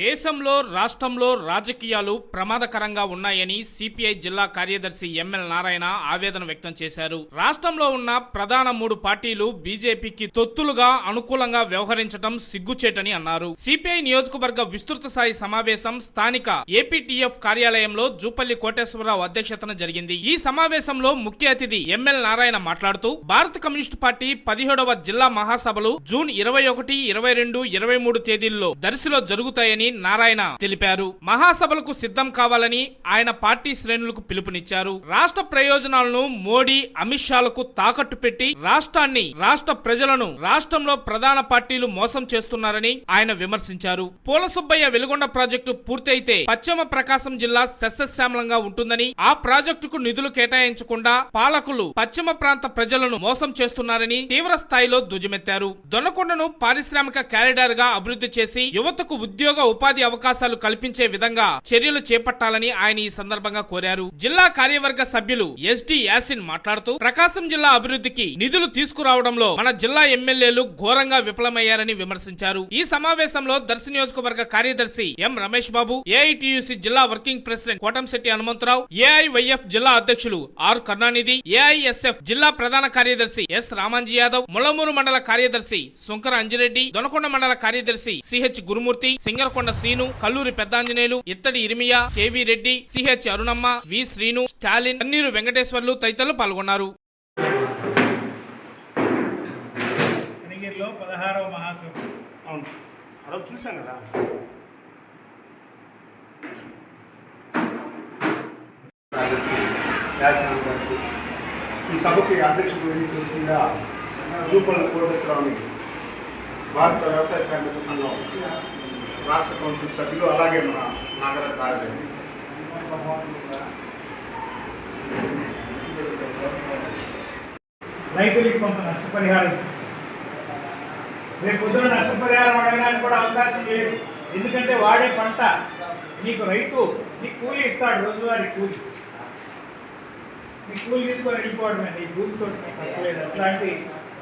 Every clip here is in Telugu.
దేశంలో రాష్ట్రంలో రాజకీయాలు ప్రమాదకరంగా ఉన్నాయని సిపిఐ జిల్లా కార్యదర్శి ఎంఎల్ నారాయణ ఆవేదన వ్యక్తం చేశారు. రాష్ట్రంలో ఉన్న ప్రధాన మూడు పార్టీలు బీజేపీకి తొత్తులుగా అనుకూలంగా వ్యవహరించడం సిగ్గుచేటని అన్నారు. సిపిఐ నియోజకవర్గ విస్తృత స్థాయి సమావేశం స్థానిక ఏపీటీఎఫ్ కార్యాలయంలో జూపల్లి కోటేశ్వరరావు అధ్యక్షతన జరిగింది. ఈ సమావేశంలో ముఖ్య అతిథి ఎంఎల్ నారాయణ మాట్లాడుతూ భారత కమ్యూనిస్టు పార్టీ పదిహేడవ జిల్లా మహాసభలు జూన్ ఇరవై ఒకటి ఇరవై రెండు ఇరవై మూడు తేదీల్లో దర్శిలో జరుగుతాయి. జరుగుతాయని నారాయణ తెలిపారు. మహాసభలకు సిద్ధం కావాలని ఆయన పార్టీ శ్రేణులకు పిలుపునిచ్చారు. రాష్ట్ర ప్రయోజనాలను మోడీ అమిత్ షాలకు తాకట్టు పెట్టి రాష్ట్రాన్ని రాష్ట్ర ప్రజలను రాష్ట్రంలో ప్రధాన పార్టీలు మోసం చేస్తున్నారని ఆయన విమర్శించారు. పూల సుబ్బయ్య వెలుగొండ ప్రాజెక్టు పూర్తయితే పశ్చిమ ప్రకాశం జిల్లా సస్యశ్యామలంగా ఉంటుందని ఆ ప్రాజెక్టుకు నిధులు కేటాయించకుండా పాలకులు పశ్చిమ ప్రాంత ప్రజలను మోసం చేస్తున్నారని తీవ్ర స్థాయిలో ధ్వజమెత్తారు. దొనకొండను పారిశ్రామిక క్యారిడార్గా అభివృద్ధి చేసి యువతకు ఉద్యోగ ఉపాధి అవకాశాలు కల్పించే విధంగా చర్యలు చేపట్టాలని ఆయన ఈ సందర్భంగా కోరారు. జిల్లా కార్యవర్గ సభ్యులు ఎస్డి యాసిన్ మాట్లాడుతూ ప్రకాశం జిల్లా అభివృద్ధికి నిధులు తీసుకురావడంలో మన జిల్లా ఎమ్మెల్యేలు ఘోరంగా విఫలమయ్యారని విమర్శించారు. ఈ సమావేశంలో దర్శి నియోజకవర్గ కార్యదర్శి M Ramesh Babu A I T U C జిల్లా working president Kotamsetti Hanumantharao A I Y F జిల్లా అధ్యక్షులు ఆర్ కరుణానిధి ఏఐఎస్ఎఫ్ జిల్లా ప్రధాన కార్యదర్శి ఎస్ రామాంజీ యాదవ్ ములమూరు మండల కార్యదర్శి శంకర అంజిరెడ్డి దొనకొండ మండల కార్యదర్శి C H Gurumurthy Singarakonda Srinu Kalluri Peddanjaneyulu Ittadi Irimiya K V Reddy C H Arunamma V Srinu Stalin Kanneeru Venkateswarlu తదితరులు పాల్గొన్నారు. కదా. ఈ సభకి అధ్యక్షుడు వహించవలసిందిగా జూపల్ కోటేశ్వరరావుని భారత వ్యవసాయ కార్మిక సంఘం. రాష్ట్ర కౌన్సిల్ సభ్యులు అలాగే మన నగర కార్యదర్శి రైతులకి కొంత నష్టపరిహారం రేపు పొద్దున నష్టపరిహారం అడగడానికి కూడా అవకాశం లేదు. ఎందుకంటే వాడే పంట. నీకు రైతు నీకు కూలి ఇస్తాడు రోజువారీ కూలి. నీ కూలి తీసుకొని వెళ్ళిపోవడమే నీ భూమితో తప్పలేదు అట్లాంటి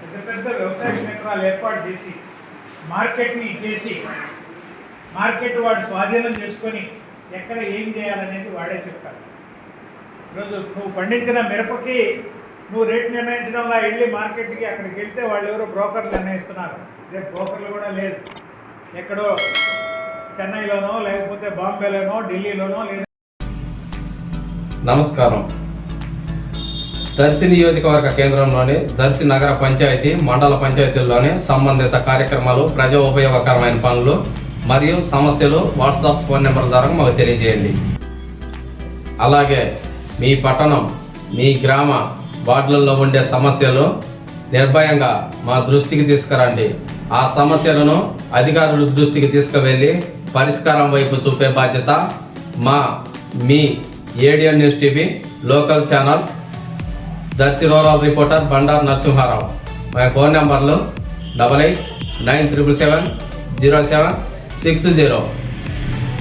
పెద్ద పెద్ద వ్యవసాయ కేంద్రాలు ఏర్పాటు చేసి మార్కెట్ని చేసి మార్కెట్ వాడు స్వాధీనం చేసుకొని ఎక్కడ ఏం చేయాలనేది వాడే చెప్తాడు. ఈరోజు నువ్వు పండించిన మిరపకి నువ్వు రేట్ నిర్ణయించడంలా వెళ్ళి మార్కెట్కి అక్కడికి వెళ్తే వాళ్ళు ఎవరో బ్రోకర్లు నిర్ణయిస్తున్నారు. రేపు బ్రోకర్లు కూడా లేదు. ఎక్కడో చెన్నైలోనో లేకపోతే బాంబేలోనో ఢిల్లీలోనో లేదా నమస్కారం. దర్శి నియోజకవర్గ కేంద్రంలోని దర్శి నగర పంచాయతీ మండల పంచాయతీల్లోని సంబంధిత కార్యక్రమాలు ప్రజా ఉపయోగకరమైన పనులు మరియు సమస్యలు వాట్సాప్ ఫోన్ నెంబర్ ద్వారా మాకు తెలియజేయండి. అలాగే మీ పట్టణం మీ గ్రామ వార్డులలో ఉండే సమస్యలు నిర్భయంగా మా దృష్టికి తీసుకురండి. ఆ సమస్యలను అధికారుల దృష్టికి తీసుకువెళ్ళి పరిష్కారం వైపు చూపే బాధ్యత మా మీ ఏడియో news TV local channel Darsi rural reporter Bandar Narasimharao. మా ఫోన్ నెంబర్లు double eight nine triple seven zero seven six zero